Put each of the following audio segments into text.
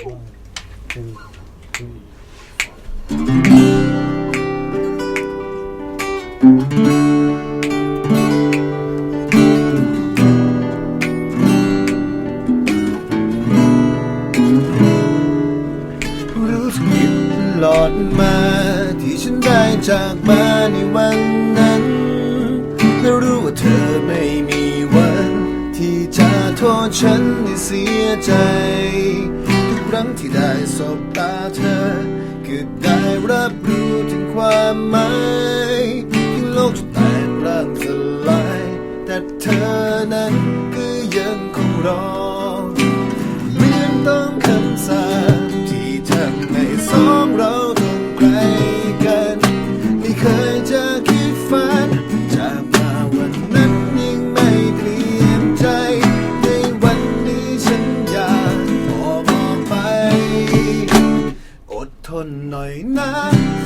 รู้สึกผิดตลอดมา ที่ฉันได้จากมาในวันนั้นและรู้ว่าเธอไม่มีวัน ที่จะโทษฉันในเสียใจั้งที่ได้สบตาเธอ คือได้รับรู้ถึงความหมายที่โลกจะแตกร่างสลาย แต่เธอนั้นก็ยังคงรอ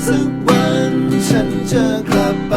สักวันฉันจะกลับไป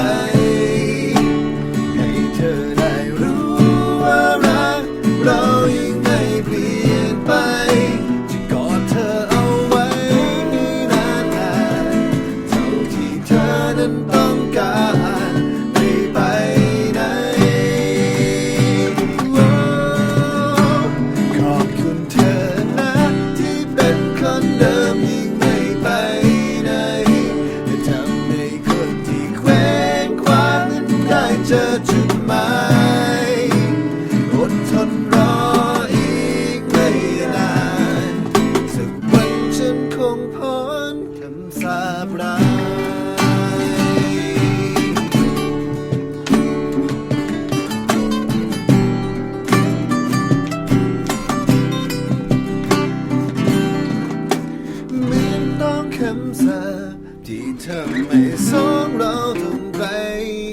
ธอไม่สองเราต้องไป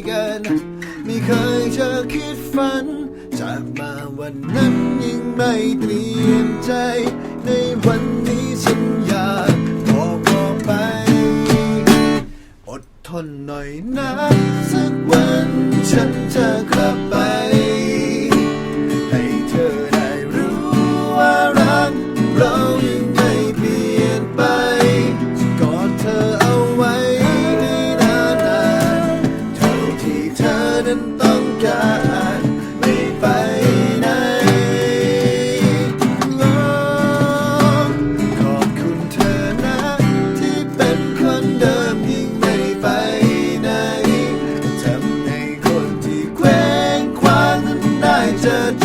กัน ไม่เคยจะคิดฝัน จากมาวันนั้นยังไม่เตรียมใจ ในวันนี้ฉันอยากบอกบอกไป อดทนหน่อยนะสัก da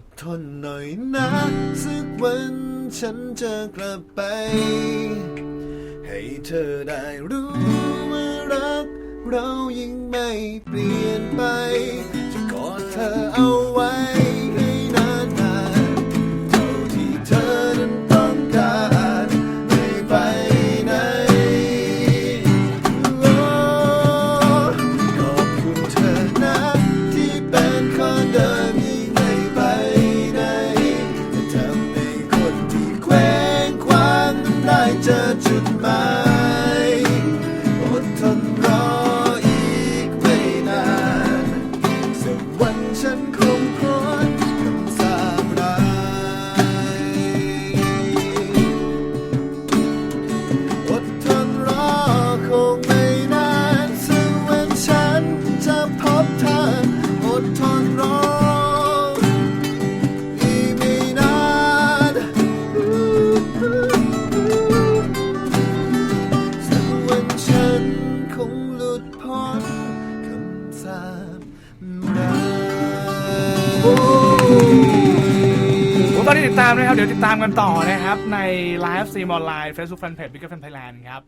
ดทนหน่อยนะ สักวันฉันจะกลับไป ให้เธอได้รู้ว่ารัก เรายิ่งไม่เปลี่ยนไป จะกอดเธอเอา ผมตอนนี้ติดตามนะครับ เดี๋ยวติดตามกันต่อนะครับ ในไลฟ์ซีมออนไลน์ Facebook Fanpage Big Fan Thailand ครับ